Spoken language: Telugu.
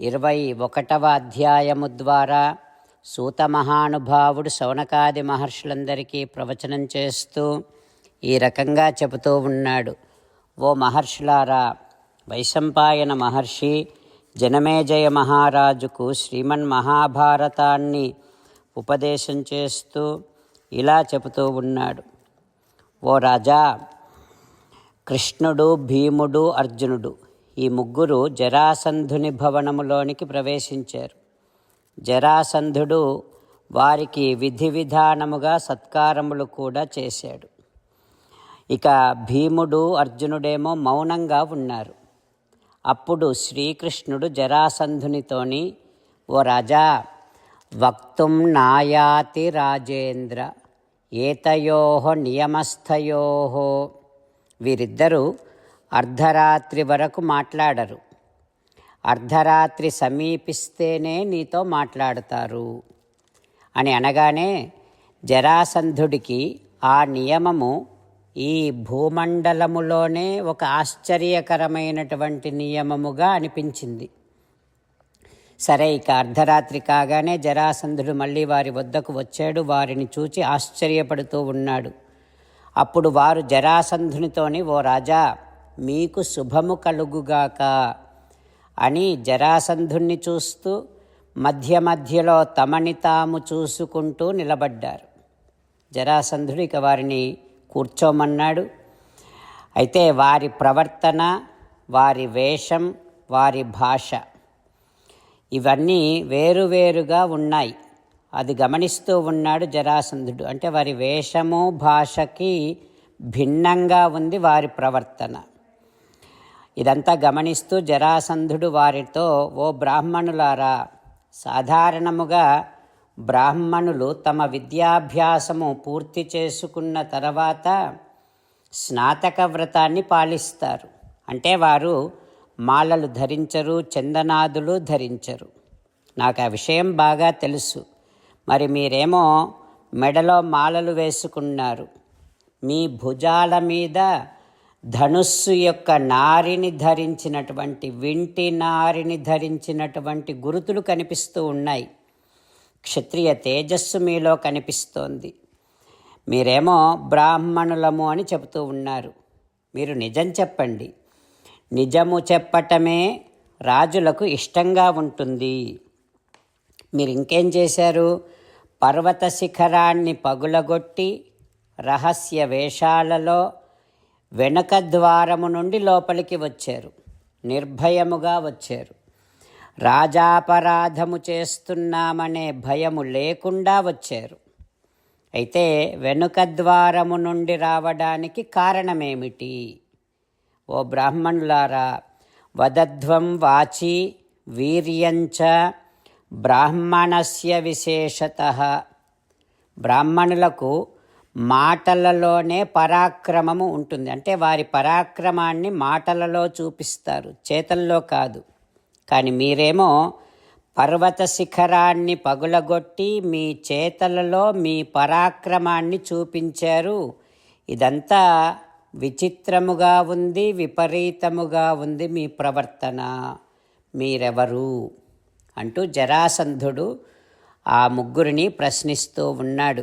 ఇరవై ఒకటవ అధ్యాయము ద్వారా సూత మహానుభావుడు శౌనకాది మహర్షులందరికీ ప్రవచనం చేస్తూ ఈ రకంగా చెబుతూ ఉన్నాడు. ఓ మహర్షులారా వైశంపాయన మహర్షి జనమేజయ మహారాజుకు శ్రీమన్ మహాభారతాన్ని ఉపదేశం చేస్తూ ఇలా చెబుతూ ఉన్నాడు. ఓ రాజా కృష్ణుడు భీముడు అర్జునుడు ఈ ముగ్గురు జరాసంధుని భవనములోనికి ప్రవేశించారు. జరాసంధుడు వారికి విధి విధానముగా సత్కారములు కూడా చేశాడు. ఇక భీముడు అర్జునుడేమో మౌనంగా ఉన్నారు. అప్పుడు శ్రీకృష్ణుడు జరాసంధునితోని ఓ రాజా వక్తుం నాయాతి రాజేంద్ర ఏతయో నియమస్థయో. వీరిద్దరూ అర్ధరాత్రి వరకు మాట్లాడరు. అర్ధరాత్రి సమీపిస్తేనే నీతో మాట్లాడతారు. అని అనగానే జరాసంధుడికి ఆ నియమము ఈ భూమండలములోనే ఒక ఆశ్చర్యకరమైనటువంటి నియమముగా అనిపించింది. సరే ఇక అర్ధరాత్రి కాగానే జరాసంధుడు మళ్ళీ వారి వద్దకు వచ్చాడు. వారిని చూచి ఆశ్చర్యపడుతూ ఉన్నాడు. అప్పుడు వారు జరాసంధునితోని ఓ రాజా మీకు శుభము కలుగుగాక అని జరాసంధుణ్ణి చూస్తూ మధ్య మధ్యలో తమని తాము చూసుకుంటూ నిలబడ్డారు. జరాసంధుడు ఇక వారిని కూర్చోమన్నాడు. అయితే వారి ప్రవర్తన వారి వేషం వారి భాష ఇవన్నీ వేరువేరుగా ఉన్నాయి. అది గమనిస్తూ ఉన్నాడు జరాసంధుడు. అంటే వారి వేషము భాషకి భిన్నంగా ఉంది వారి ప్రవర్తన. ఇదంతా గమనిస్తూ జరాసంధుడు వారితో ఓ బ్రాహ్మణులారా సాధారణముగా బ్రాహ్మణులు తమ విద్యాభ్యాసము పూర్తి చేసుకున్న తర్వాత స్నాతక వ్రతాన్ని పాలిస్తారు. అంటే వారు మాలలు ధరించరు చందనాదులు ధరించరు. నాకు ఆ విషయం బాగా తెలుసు. మరి మీరేమో మెడలో మాలలు వేసుకున్నారు. మీ భుజాల మీద ధనుస్సు యొక్క నారిని ధరించినటువంటి వింటి నారిని ధరించినటువంటి గురుతులు కనిపిస్తూ ఉన్నాయి. క్షత్రియ తేజస్సు మీలో కనిపిస్తోంది. మీరేమో బ్రాహ్మణులము అని చెబుతూ ఉన్నారు. మీరు నిజం చెప్పండి. నిజము చెప్పటమే రాజులకు ఇష్టంగా ఉంటుంది. మీరు ఇంకేం చేశారు? పర్వత శిఖరాన్ని పగులగొట్టి రహస్య వేషాలలో వెనుక ద్వారము నుండి లోపలికి వచ్చారు. నిర్భయముగా వచ్చారు. రాజాపరాధము చేస్తున్నామనే భయము లేకుండా వచ్చారు. అయితే వెనుక ద్వారము నుండి రావడానికి కారణమేమిటి? ఓ బ్రాహ్మణులారా వదధ్వం వాచి వీర్యంచ బ్రాహ్మణస్య విశేషత. బ్రాహ్మణులకు మాటలలోనే పరాక్రమము ఉంటుంది. అంటే వారి పరాక్రమాన్ని మాటలలో చూపిస్తారు. చేతల్లో కాదు. కానీ మీరేమో పర్వత శిఖరాన్ని పగులగొట్టి మీ చేతలలో మీ పరాక్రమాన్ని చూపించారు. ఇదంతా విచిత్రముగా ఉంది విపరీతముగా ఉంది మీ ప్రవర్తన. మీరెవరు? అంటూ జరాసంధుడు ఆ ముగ్గురిని ప్రశ్నిస్తూ ఉన్నాడు.